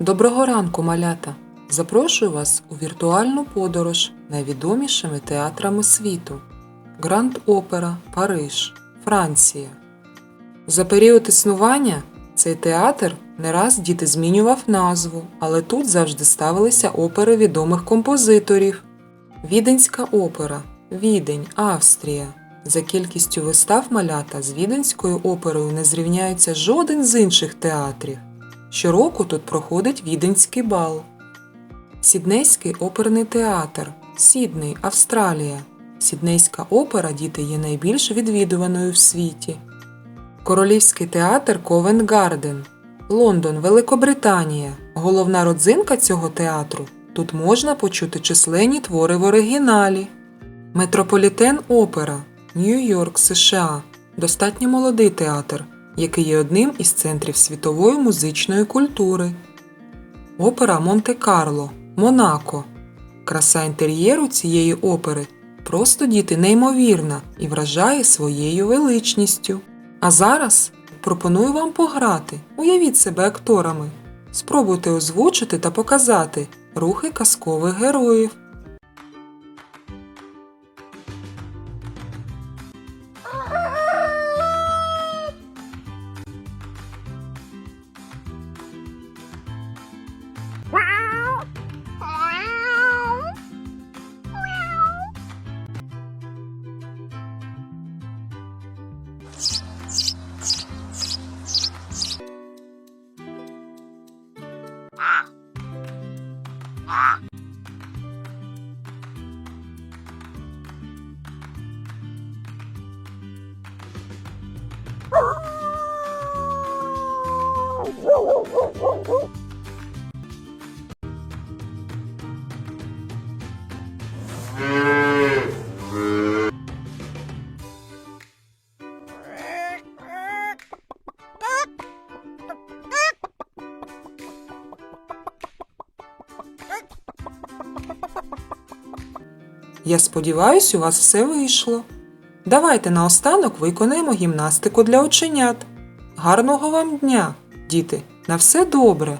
Доброго ранку, малята! Запрошую вас у віртуальну подорож найвідомішими театрами світу. Гранд Опера, Париж, Франція. За період існування цей театр не раз діти змінював назву, але тут завжди ставилися опери відомих композиторів. Віденська опера, Відень, Австрія. За кількістю вистав малята з Віденською оперою не зрівняється жоден з інших театрів. Щороку тут проходить Віденський бал. Сіднейський оперний театр, Сідней, Австралія. Сіднейська опера діти є найбільш відвідуваною в світі. Королівський театр Ковент Гарден, Лондон, Великобританія. Головна родзинка цього театру. Тут можна почути численні твори в оригіналі. Метрополітен Опера, Нью-Йорк, США. Достатньо молодий театр, який є одним із центрів світової музичної культури. Опера Монте-Карло, Монако. Краса інтер'єру цієї опери просто діти неймовірна і вражає своєю величністю. А зараз пропоную вам пограти. Уявіть себе акторами. Спробуйте озвучити та показати рухи казкових героїв. Ah. Я сподіваюся, у вас все вийшло. Давайте наостанок виконаємо гімнастику для оченят. Гарного вам дня, діти! На все добре!